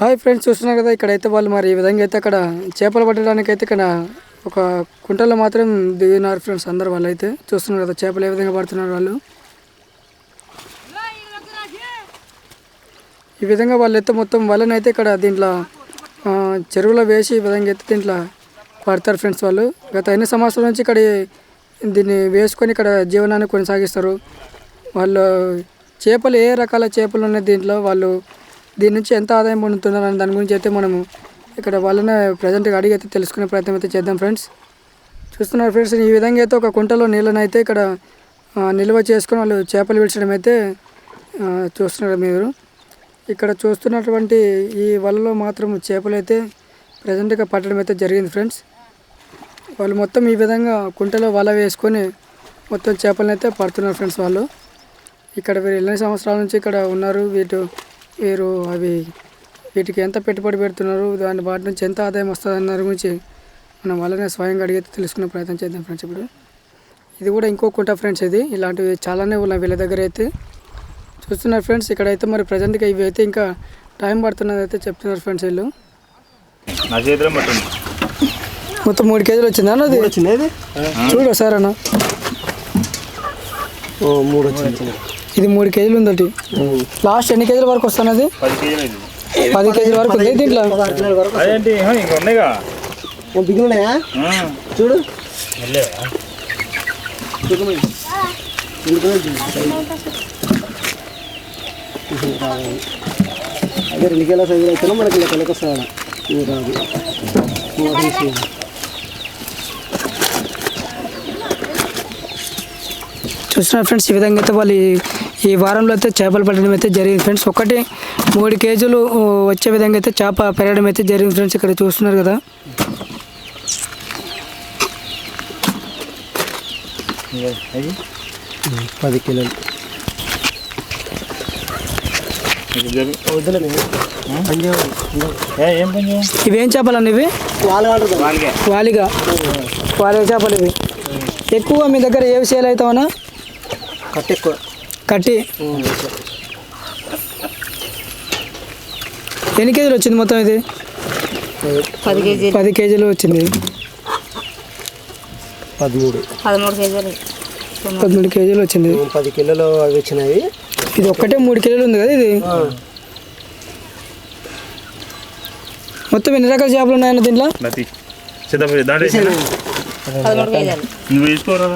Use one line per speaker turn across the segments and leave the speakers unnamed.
Hi friends చూస్తున్నారు కదా ఇక్కడైతే వాళ్ళు మరి ఈ విధంగా అయితే అక్కడ చేపలు పట్టడానికి అయితే ఇక్కడ ఒక కుంటల్లో మాత్రం దిగినారు ఫ్రెండ్స్ అందరు వాళ్ళు అయితే చూస్తున్నారు కదా చేపలు ఏ విధంగా పడుతున్నారు వాళ్ళు. ఈ విధంగా వాళ్ళు అయితే మొత్తం వలన అయితే ఇక్కడ దీంట్లో చెరువులో వేసి ఈ విధంగా అయితే దీంట్లో పడతారు ఫ్రెండ్స్ వాళ్ళు. గత ఎన్ని సంవత్సరాల నుంచి ఇక్కడ దీన్ని వేసుకొని ఇక్కడ జీవనాన్ని కొనసాగిస్తారు. వాళ్ళు చేపలు ఏ రకాల చేపలు ఉన్నాయి దీంట్లో? వాళ్ళు దీని నుంచి ఎంత ఆదాయం పొందుతున్నారు అనే దాని గురించి అయితే మనము ఇక్కడ వాళ్ళని ప్రజెంట్గా అడిగి అయితే తెలుసుకునే ప్రయత్నం అయితే చేద్దాం ఫ్రెండ్స్ చూస్తున్నారు ఫ్రెండ్స్ ఈ విధంగా అయితే ఒక కుంటలో నీళ్ళని అయితే ఇక్కడ నిల్వ చేసుకొని వాళ్ళు చేపలు విడిచడం అయితే చూస్తున్నారు మీరు. ఇక్కడ చూస్తున్నటువంటి ఈ వలలో మాత్రం చేపలు అయితే ప్రజెంట్గా పట్టడం అయితే జరిగింది ఫ్రెండ్స్ వాళ్ళు మొత్తం ఈ విధంగా కుంటలో వల వేసుకొని మొత్తం చేపలను అయితే పడుతున్నారు ఫ్రెండ్స్ వాళ్ళు. ఇక్కడ వీరు ఎన్ని సంవత్సరాల నుంచి ఇక్కడ ఉన్నారు వీటి వీరు అవి వీటికి ఎంత పెట్టుబడి పెడుతున్నారు దాని వాటి నుంచి ఎంత ఆదాయం వస్తుంది అన్న గురించి మనం వాళ్ళనే స్వయంగా అడిగితే తెలుసుకునే ప్రయత్నం చేద్దాం ఫ్రెండ్స్ ఇప్పుడు. ఇది కూడా ఇంకో కుంట ఫ్రెండ్స్ ఇది. ఇలాంటివి చాలానే ఉన్నాయి వీళ్ళ దగ్గర అయితే. చూస్తున్నారు ఫ్రెండ్స్ ఇక్కడైతే మరి ప్రజెంట్గా ఇవి అయితే ఇంకా టైం పడుతున్నది అయితే చెప్తున్నారు ఫ్రెండ్స్ వీళ్ళు. మొత్తం మూడు కేజీలు వచ్చిందా అన్నది
వచ్చింది
చూడు సార్ అన్న.
ఓ మూడు వచ్చింది
ఇది మూడు కేజీలు ఉందటి. లాస్ట్ ఎన్ని కేజీల వరకు వస్తున్నది
పది కేజీలు
కేజీల వరకు ఉంది దీంట్లో చూడు. అదే రెండు కిలో సైజులు అయితే మనకి లెక్కలకి వస్తాడు ఇది రాదు.
ఫ్రెండ్స్ ఈ విధంగా అయితే వాళ్ళు ఈ- వారంలో అయితే చేపలు పట్టడం అయితే జరిగింది ఫ్రెండ్స్. ఒకటి మూడు కేజీలు వచ్చే విధంగా అయితే చేప పెరగడం అయితే జరిగింది ఫ్రెండ్స్. ఇక్కడ చూస్తున్నారు కదా.
పది కిలోలు?
ఇవేం చేపలు అన్న ఇవి?
వాలిగా.
వాలిగా. చేపలు ఇవి. ఎక్కువగా మీ దగ్గర ఏవి సేల్
కట్ట ఎక్కువ
కట్టి. ఎన్ని కేజీలు వచ్చింది మొత్తం ఇది?
పది కేజీలు.
పది కేజీలు వచ్చింది.
పదమూడు.
పదమూడు కేజీలు.
పదమూడు కేజీలు వచ్చింది.
పది కిలోలు అవి వచ్చినాయి.
ఇది ఒక్కటే మూడు కేజీలు ఉంది కదా ఇది? మొత్తం ఎన్ని రకాల చేపలు ఉన్నాయన్న దీంట్లో?
నువ్వు వేసుకోరా?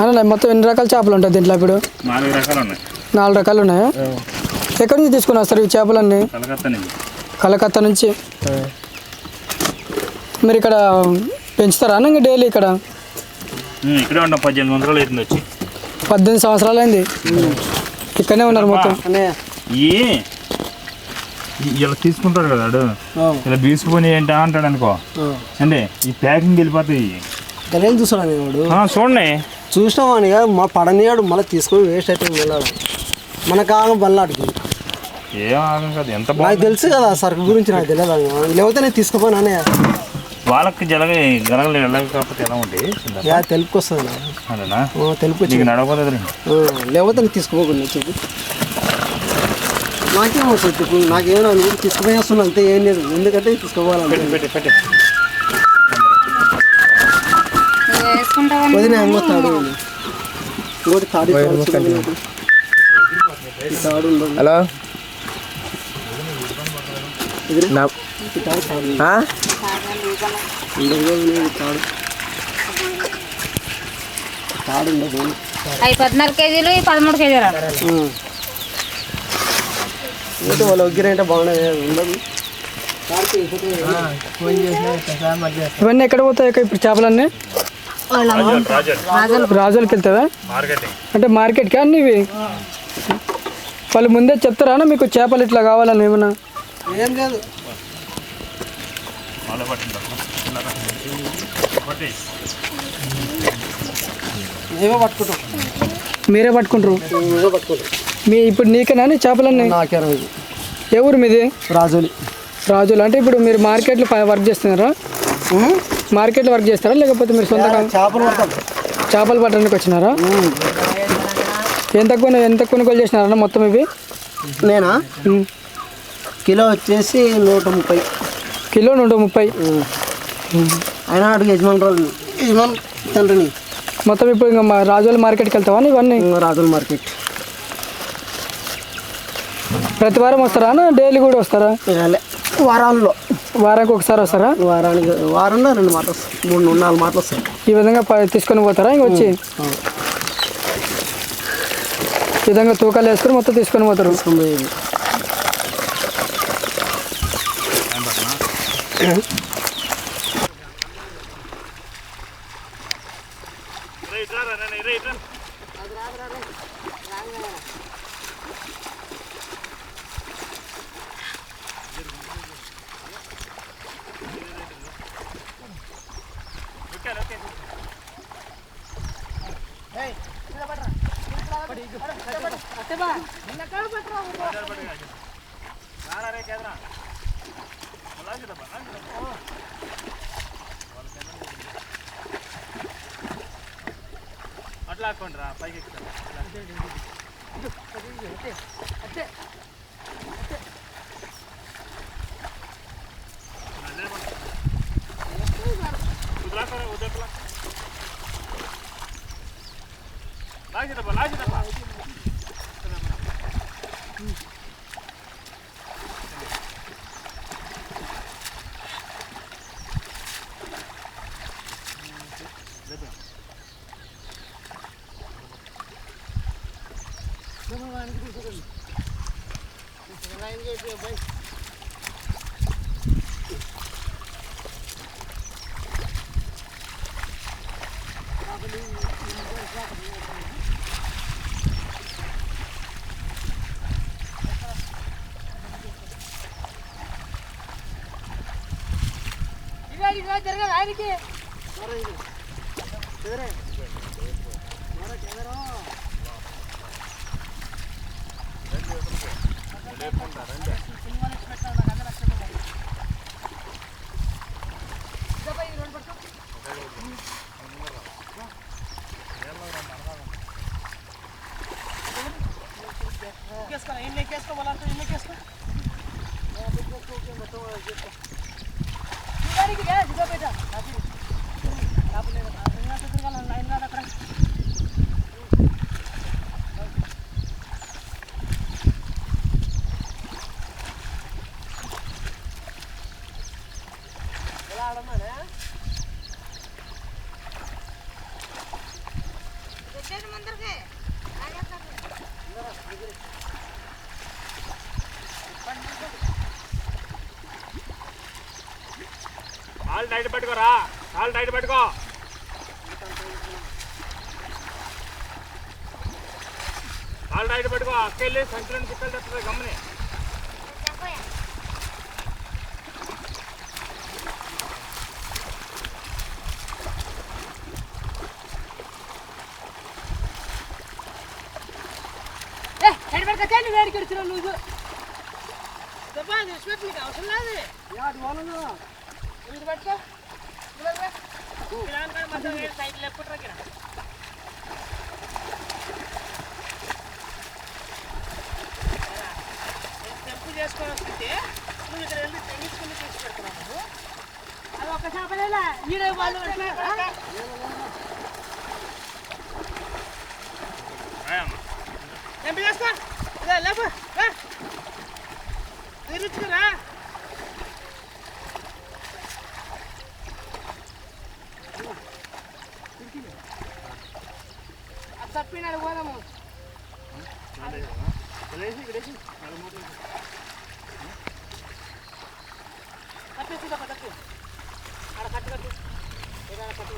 అన్న మొత్తం ఎన్ని రకాల చేపలు ఉంటాయి దీంట్లో ఇప్పుడు?
నాలుగు రకాలు ఉన్నాయి.
నాలుగు రకాలు ఉన్నాయా? ఎక్కడి నుంచి తీసుకుని వస్తారు ఈ చేపలన్నీ?
కలకత్తా నుంచి.
కలకత్తా నుంచి? మీరు ఇక్కడ పెంచుతారా అన్న ఇంకా డైలీ ఇక్కడ?
పద్దెనిమిది అవుతుంది వచ్చి.
పద్దెనిమిది సంవత్సరాలు అయింది. ఇక్కడనే ఉన్నారు మొత్తం.
ఈ ఇలా తీసుకుంటాడు కదా. ఇలా బీసుకొని ఏంటా అంటాడు అనుకో. అంటే ఈ ప్యాకింగ్ వెళ్ళిపోతాయి. చూడండి.
చూసినాం అని మా పడనీయాడు మళ్ళీ తీసుకొని వేస్ట్ అయితే వెళ్ళాడు. మన కాలం బల్లాడికి
నాకు తెలుసు
కదా సరుకు గురించి నాకు తెలియదు. లేకపోతే నేను తీసుకుపోను అనే
వాళ్ళకి జలగ కాకపోతే ఎలా ఉంటాయి? యా
తెలుపుకి వస్తుంది తెలుపు లేకపోతే నేను తీసుకోకుండా చెప్పు నాకేం వస్తుంది చెప్పు నువ్వు తీసుకుపోయేస్తున్నా అంతే ఏం లేదు. ఎందుకంటే తీసుకోవాలంటే
వదిన అమ్మ తాడు
ఇంకోటి తాడు తాడు
ఈ తాడు
ఉండదు
హలో
ఎదురు.
నా
ఈ తాడు తాడు
ఆ?
ఉండదు కదా ఈ తాడు తాడు ఉండదు
అవి పద్నాలుగు కేజీలు ఈ పదమూడు కేజీలు
ఏంటో వాళ్ళ దగ్గర అంటే బాగుండదు ఉండదు
ఇవన్నీ ఎక్కడ పోతాయి ఇక ఇప్పుడు చేపలన్నీ రాజులకి వెళ్తుందా అంటే మార్కెట్కి అన్ని ఇవి? వాళ్ళు ముందే చెప్తారా అన్న మీకు చేపలు ఇట్లా కావాలని ఏమన్నా?
ఏం లేదు.
వాళ్ళే పట్టిందా పట్టి.
మేమే పట్టుకుంటాం.
మీరే పట్టుకుంటారు? మీ ఇప్పుడు నీకేనా చేపలన్నీ?
నాకే
ఏ ఊరు మీది?
రాజోలి
రాజులు. అంటే ఇప్పుడు మీరు మార్కెట్లో వర్క్ చేస్తున్నారా? మార్కెట్లో వర్క్ చేస్తారా? లేకపోతే మీరు సొంతంగా
చేపలు
చేపలు పట్టడానికి వచ్చినారా? ఎంత కొను ఎంత కొనుగోలు చేసినారన్న మొత్తం ఇవి?
నేనా. కిలో వచ్చేసి నూట ముప్పై.
కిలో నూట ముప్పై.
అయినా అడుగు యజమాని రోజు యజమాన్ తండ్రిని.
మొత్తం ఇప్పుడు ఇంకా మా రాజోల మార్కెట్కి వెళ్తావా ఇవన్నీ?
రాజుల మార్కెట్.
ప్రతి వారం వస్తారా డైలీ కూడా వస్తారా?
వారాల్లో.
వారానికి ఒకసారి వస్తారా?
వారానికి వారంలో రెండు మాటలు వస్తాయి. మూడు నాలుగు మాటలు వస్తాయి.
ఈ విధంగా తీసుకొని పోతారా? ఇంక వచ్చి ఈ విధంగా తూకాలు వేసుకొని మొత్తం తీసుకొని పోతారు.
తీసుకొని పోయేది
అట్లా కొండ్రా పైకి ఎక్కుతా
Jangan lari ke. Jangan. Jangan. Jangan. Jangan.
Jangan. Jangan.
లెక్కేసుకోవాలి ఏం లెక్కేసుకో మళ్ళీ ఏం లెక్కేసుకో దిగబెట్ట అది కాపలేదు లైన్ కాదు అక్కడ. ఎలా ఆడమ్మా
కాలు టైట్ పెట్టుకోరా. కాలు టైట్ పెట్టుకో. కాలు టైట్ పెట్టుకో. అక్కెళ్ళి సంచులను చిక్కలు తెస్తుంది గమ్మని.
చేసుకొని వస్తుంటే నువ్వు ఇక్కడ వెళ్ళి తెగించుకుని తీసి పెడుతున్నావు అది ఒక చేపలేలా? ఈడే వాళ్ళు చేస్తా చేసుకో. లేపు తిరుగుతురా కట్టేసి కట్టు అక్కడ కట్టు కట్టు ఏదైనా కట్టు